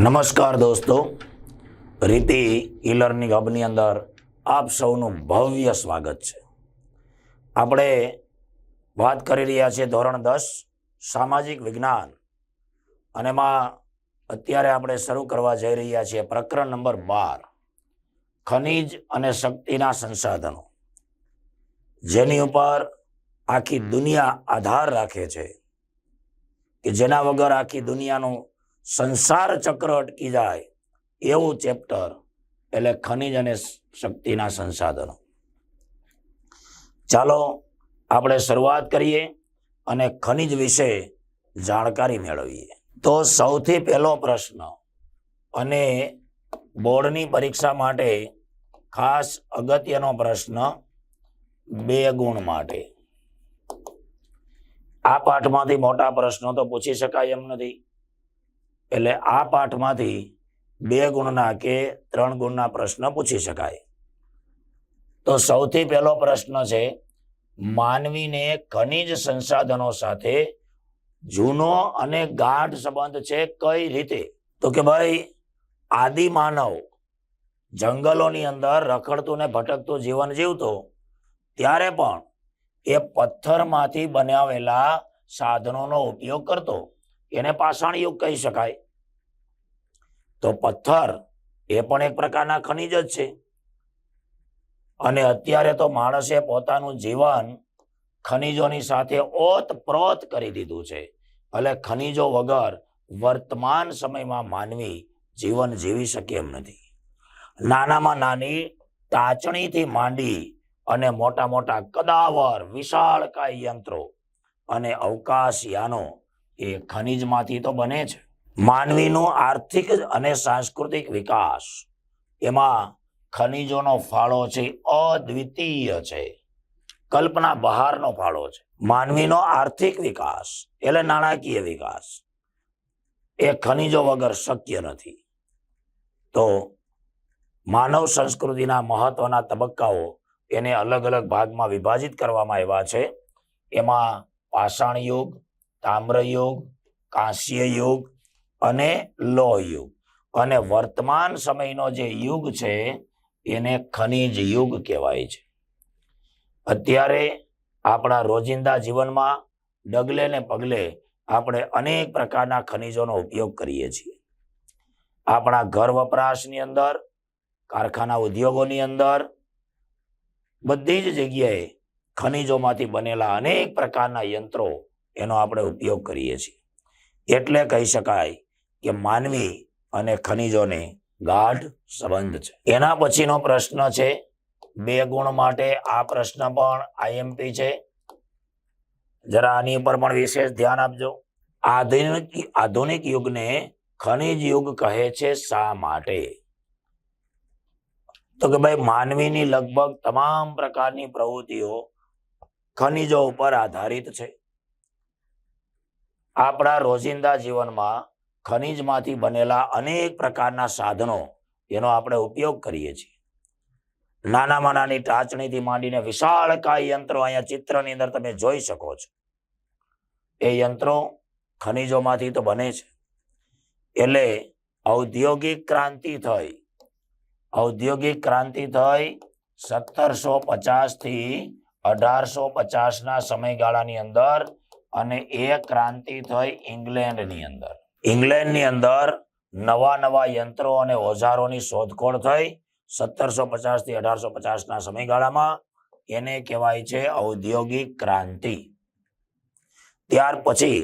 નમસ્કાર દોસ્તો. રીતિ ઈ લર્નિંગ હબની અંદર આપ સૌનું ભવ્ય સ્વાગત છે. આપણે વાત કરી રહ્યા છીએ ધોરણ દસ, સામાજિક વિજ્ઞાન. અને એમાં અત્યારે આપણે શરૂ કરવા જઈ રહ્યા છીએ પ્રકરણ નંબર બાર, ખનિજ અને શક્તિના સંસાધનો. જેની ઉપર આખી દુનિયા આધાર રાખે છે. કે જેના વગર આખી દુનિયાનું સંસાર ચક્ર અટકી જાય એવું ચેપ્ટર એટલે ખનિજ અને શક્તિના સંસાધનો. ચાલો આપણે શરૂઆત કરીએ અને ખનિજ વિશે જાણકારી મેળવીએ. તો સૌથી પહેલો પ્રશ્ન, અને બોર્ડની પરીક્ષા માટે ખાસ અગત્યનો પ્રશ્ન બે ગુણ માટે. આ પાઠમાંથી મોટા પ્રશ્નો તો પૂછી શકાય એમ નથી. એટલે આ પાઠમાંથી બે ગુણના કે ત્રણ ગુણના પ્રશ્ન પૂછી શકાય. તો સૌથી પહેલો પ્રશ્ન છે, માનવીને ખનિજ સંસાધનો સાથે જૂનો અને ગાઢ સંબંધ છે કઈ રીતે? તો કે ભાઈ, આદિ માનવ જંગલોની અંદર રખડતું ને ભટકતું જીવન જીવતો, ત્યારે પણ એ પથ્થરમાંથી બનાવેલા સાધનોનો ઉપયોગ કરતો. એને પાષાણ યુગ કહી શકાય. તો પથ્થર એ પણ એક પ્રકારના ખનિજ જ છે. અને અત્યારે તો માણસે પોતાનું જીવન ખનિજોની સાથે ઓતપ્રોત કરી દીધું છે. એટલે ખનિજો વગર વર્તમાન સમયમાં માનવી જીવન જીવી શકે એમ નથી. નાનામાં નાની તાચણીથી માંડી અને મોટા મોટા કદાવર, વિશાળકાય યંત્રો અને અવકાશ યાનો એ ખનિજમાંથી તો બને છે. માનવીનો આર્થિક અને સાંસ્કૃતિક વિકાસ. એમાં ખનિજોનો ફાળો છે, અદ્વિતીય છે. કલ્પના બહારનો ફાળો છે. માનવીનો આર્થિક વિકાસ એટલે નાણાકીય વિકાસ. એ ખનિજો વગર શક્ય નથી. તો માનવ સંસ્કૃતિના મહત્વના તબક્કાઓ એને અલગ અલગ ભાગમાં વિભાજિત કરવામાં આવ્યા છે. એમાં પાષાણ યુગ તામ્ર યુગ કાંસ્ય યુગ અને લોહ યુગ અને વર્તમાન સમયનો જે યુગ છે એને ખનિજ યુગ કહેવાય છે. અત્યારે આપણા રોજિંદા જીવનમાં ડગલે ને પગલે આપણે અનેક પ્રકારના ખનિજોનો ઉપયોગ કરીએ છીએ. આપણા ઘર વપરાશની અંદર કારખાના ઉદ્યોગોની અંદર બધી જ જગ્યાએ ખનિજોમાંથી બનેલા અનેક પ્રકારના યંત્રો એનો આપણે ઉપયોગ કરીએ છીએ. એટલે કહી શકાય કે માનવી અને ખનિજોને ગાઢ સંબંધ છે. એના પછીનો પ્રશ્ન છે, બે ગુણ માટે આ પ્રશ્ન પણ આઈએમપી છે. જરા આની ઉપર પણ વિશેષ ધ્યાન આપજો. આધુનિક આધુનિક યુગને ખનિજ યુગ કહે છે શા માટે? તો કે ભાઈ માનવીની લગભગ તમામ પ્રકારની પ્રવૃત્તિઓ ખનિજો ઉપર આધારિત છે. આપણા રોજિંદા જીવનમાં ખનિજમાંથી બનેલા અનેક પ્રકારના સાધનો એનો આપણે ઉપયોગ કરીએ છીએ. નાનામાં નાની ટાચણીથી માંડીને વિશાળકાય યંત્રો અહીંયા ચિત્રની અંદર તમે જોઈ શકો છો. એ યંત્રો ખનિજોમાંથી તો બને છે. એટલે ઔદ્યોગિક ક્રાંતિ થઈ, ઔદ્યોગિક ક્રાંતિ થઈ સત્તરસો પચાસથી અઢારસો પચાસના સમયગાળાની અંદર અને એ ક્રાંતિ થઈ ઇંગ્લેન્ડની અંદર. ઇંગ્લેન્ડની અંદર નવા નવા યંત્રો અને ઓજારોની શોધખોળ થઈ સત્તરસો પચાસથી અઢારસો પચાસ ના સમયગાળામાં એને કહેવાય છે ઔદ્યોગિક ક્રાંતિ. ત્યાર પછી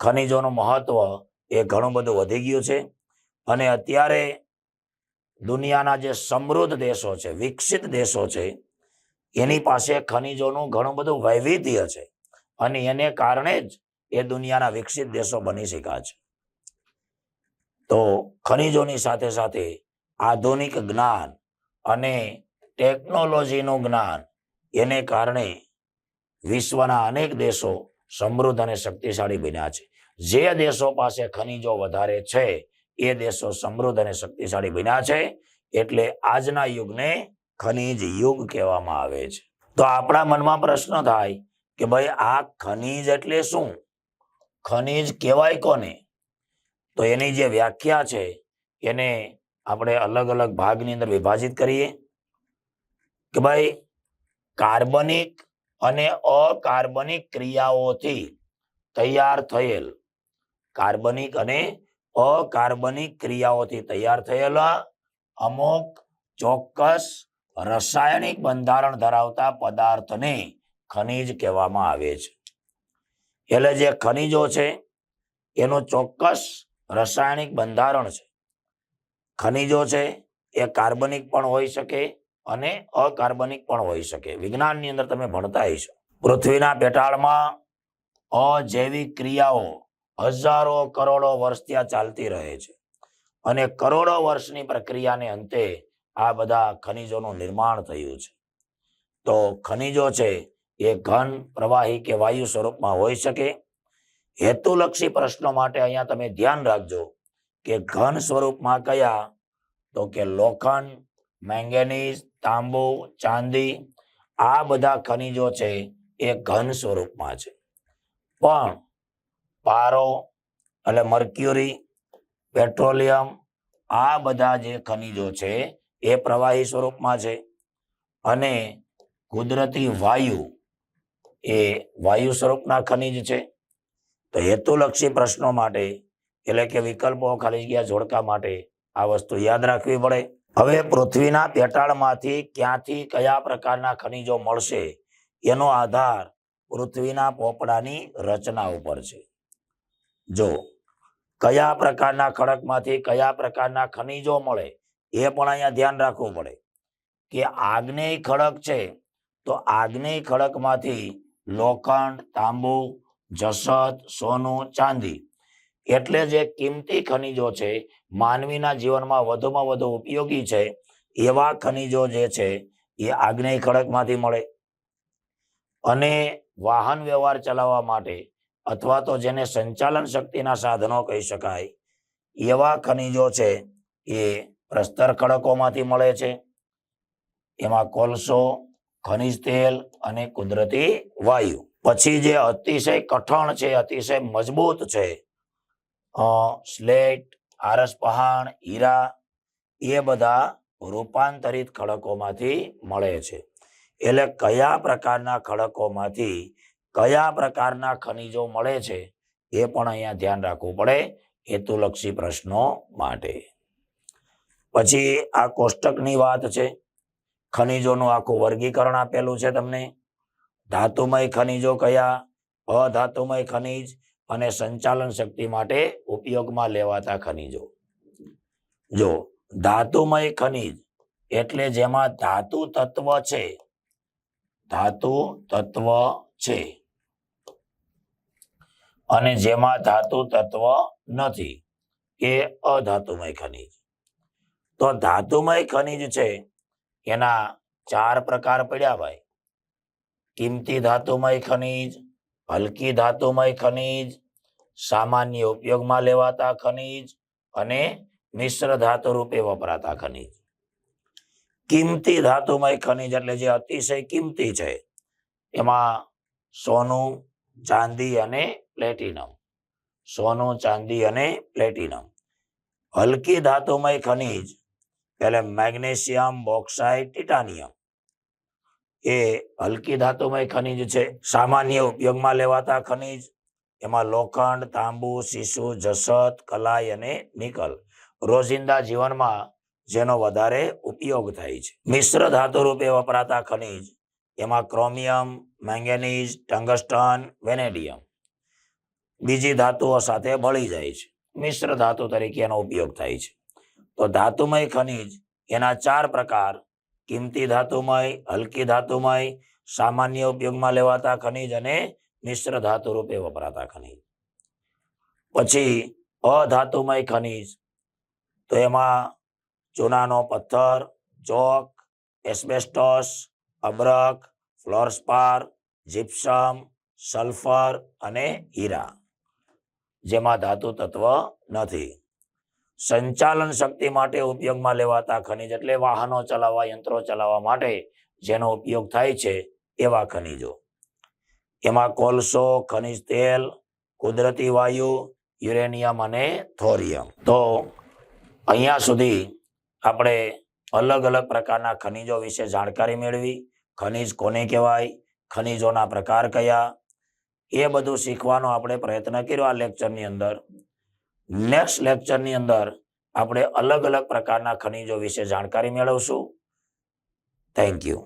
ખનિજોનું મહત્વ એ ઘણું બધું વધી ગયું છે અને અત્યારે દુનિયાના જે સમૃદ્ધ દેશો છે, વિકસિત દેશો છે, એની પાસે ખનિજોનું ઘણું બધું વૈવિધ્ય છે. અને એને કારણે જ એ દુનિયાના વિકસિત દેશો બની શક્યા છે. તો ખનિજોની સાથે સાથે આધુનિક જ્ઞાન અને ટેકનોલોજીનું જ્ઞાન એને કારણે વિશ્વના અનેક દેશો સમૃદ્ધ અને શક્તિશાળી બન્યા છે. જે દેશો પાસે ખનિજો વધારે છે, એ દેશો સમૃદ્ધ અને શક્તિશાળી બન્યા છે, એટલે આજના યુગને ખનિજ યુગ કહેવામાં આવે છે. તો આપણા મનમાં પ્રશ્ન થાય કે ભાઈ આ ખનિજ એટલે શું? ખનીજ કહેવાય કોને? તો એની જે વ્યાખ્યા છે, એને આપણે અલગ અલગ ભાગની અંદર વિભાજિત કરીએ. કે ભાઈ કાર્બનિક અને અકાર્બનિક ક્રિયાઓથી તૈયાર થયેલ, કાર્બનિક અને અકાર્બનિક ક્રિયાઓથી તૈયાર થયેલા અમુક ચોક્કસ રાસાયણિક બંધારણ ધરાવતા પદાર્થને ખનિજ કહેવામાં આવે છે. એટલે જે ખનિજો છે, એનું ચોક્કસ રાસાયણિક બંધારણ છે. ખનિજો છે, એ કાર્બનિક પણ હોઈ શકે અને અકાર્બનિક પણ હોઈ શકે. વિજ્ઞાનની અંદર તમે ભણતા હશો. પૃથ્વીના પેટાળમાં અજૈવિક ક્રિયાઓ હજારો કરોડો વર્ષ ત્યાં ચાલતી રહે છે. અને કરોડો વર્ષની પ્રક્રિયાને અંતે આ બધા ખનિજોનું નિર્માણ થયું છે. તો ખનિજો છે એ ઘન પ્રવાહી કે વાયુ સ્વરૂપમાં હોઈ શકે. હેતુલક્ષી પ્રશ્નો માટે અહીંયા તમે ધ્યાન રાખજો કે ઘન સ્વરૂપમાં કયા? તો કે લોખંડ, મેંગેનીઝ, તાંબુ, ચાંદી, આ બધા ખનિજો છે એ ઘન સ્વરૂપમાં છે. પણ પારો એટલે મર્ક્યુરી, પેટ્રોલિયમ, આ બધા જે ખનિજો છે એ પ્રવાહી સ્વરૂપમાં છે. અને કુદરતી વાયુ એ વાયુ સ્વરૂપના ખનિજ છે. તો હેતુલક્ષી પ્રશ્નો માટે, એટલે કે વિકલ્પો ખાલી જગ્યા જોડકા માટે આ વસ્તુ યાદ રાખવી પડે. હવે પૃથ્વીના પેટાળમાંથી ક્યાંથી કયા પ્રકારના ખનિજો મળશે, એનો આધાર પૃથ્વીના પોપડાની રચના ઉપર છે. જો કયા પ્રકારના ખડકમાંથી કયા પ્રકારના ખનિજો મળે, એ પણ અહીંયા ધ્યાન રાખવું પડે. કે આગ્નેય ખડક છે, તો આગ્નેય ખડકમાંથી લોખંડ, તાંબુ જસત સોનું, ચાંદી. એટલે જે કિંમતી ખનિજો છે, માનવીના જીવનમાં વધુમાં વધુ ઉપયોગી છે, એવા ખનિજો જે છે, એ આગ્નેય ખડકમાંથી મળે. અને વાહન વ્યવહાર ચલાવવા માટે અથવા તો જેને સંચાલન શક્તિના સાધનો કહી શકાય, એવા ખનિજો છે, એ પ્રસ્તર ખડકોમાંથી મળે છે. એમાં કોલસો ખનિજ તેલ અને કુદરતી વાયુ. પછી જે અતિશય કઠણ છે, અતિશય મજબૂત છે સ્લેટ, આરસ પહાણ, હીરા, એ બધા રૂપાંતરિત ખડકોમાંથી મળે છે. એટલે કયા પ્રકારના ખડકોમાંથી કયા પ્રકારના ખનિજો મળે છે, એ પણ અહીંયા ધ્યાન રાખવું પડે હેતુલક્ષી પ્રશ્નો માટે. પછી આ કોષ્ટકની વાત છે. ખનિજોનું આખું વર્ગીકરણ આપેલું છે તમને. ધાતુમય ખનિજો કયા? અધાતુમય ખનિજ અને સંચાલન શક્તિ માટે ઉપયોગમાં લેવાતા ખનિજો. જો, ધાતુમય ખનિજ એટલે જેમાં ધાતુ તત્વ છે. ધાતુ તત્વ છે. અને જેમાં ધાતુ તત્વ નથી, એ અધાતુમય ખનિજ. તો ધાતુમય ખનિજ છે એના ચાર પ્રકાર પડ્યા ભાઈ. કિંમતી ધાતુમય ખનિજ, હલકી ધાતુમય ખનિજ, સામાન્ય ઉપયોગમાં લેવાતા ખનિજ અને મિશ્ર ધાતુ રૂપે વપરાતા ખનિજ. કિંમતી ધાતુમય ખનિજ એટલે જે અતિશય કિંમતી છે, એમાં સોનું, ચાંદી અને પ્લેટિનમ. સોનું, ચાંદી અને પ્લેટિનમ. હલકી ધાતુમય ખનિજ એટલે મેગ્નેશિયમ બોક્સાઇટ ટિટાનિયમ. એ હલકી ધાતુમય ખનિજ છે. સામાન્ય ઉપયોગમાં લેવાતા ખનિજ. એમાં લોખંડ, તાંબુ, શીશુ, જસત, કલાઈ અને નિકલ. રોજિંદા જીવનમાં જેનો વધારે ઉપયોગ થાય છે. મિશ્ર ધાતુ રૂપે વપરાતા ખનિજ એમાં ક્રોમિયમ, મેંગેનીઝ, ટંગસ્ટન, વેનેડિયમ બીજી ધાતુઓ સાથે ભળી જાય છે. મિશ્ર ધાતુ તરીકે એનો ઉપયોગ થાય છે. તો ધાતુમય ખનિજ, એના ચાર પ્રકાર, કિંમતી ધાતુમય, હલકી ધાતુમય, સામાન્ય ઉપયોગમાં લેવાતા ખનિજ અને મિશ્ર ધાતુ રૂપે વપરાતા ખનિજ. પછી, અધાતુમય ખનિજ, તો એમાં ચૂનાનો પથ્થર, ચોક, એસ્બેસ્ટોસ અબ્રક ફ્લોરસ્પાર જીપ્સમ, સલ્ફર અને હીરા, જેમાં ધાતુ તત્વ નથી. સંચાલન શક્તિ માટે ઉપયોગમાં લેવાતા ખનિજ એટલે વાહનો ચલાવવા, યંત્રો ચલાવવા માટે જેનો ઉપયોગ થાય છે એવા ખનિજો. એમાં કોલસો, ખનિજ તેલ, કુદરતી વાયુ, યુરેનિયમ અને થોરિયમ. તો અહીંયા સુધી આપણે અલગ અલગ પ્રકારના ખનિજો વિશે જાણકારી મેળવી. ખનિજ કોને કહેવાય, ખનિજોના પ્રકાર કયા? એ બધું શીખવાનો આપણે પ્રયત્ન કર્યો આ લેક્ચરની અંદર. નેક્સ્ટ લેક્ચરની અંદર આપણે અલગ અલગ પ્રકારના ખનિજો વિશે જાણકારી મેળવશું. Thank you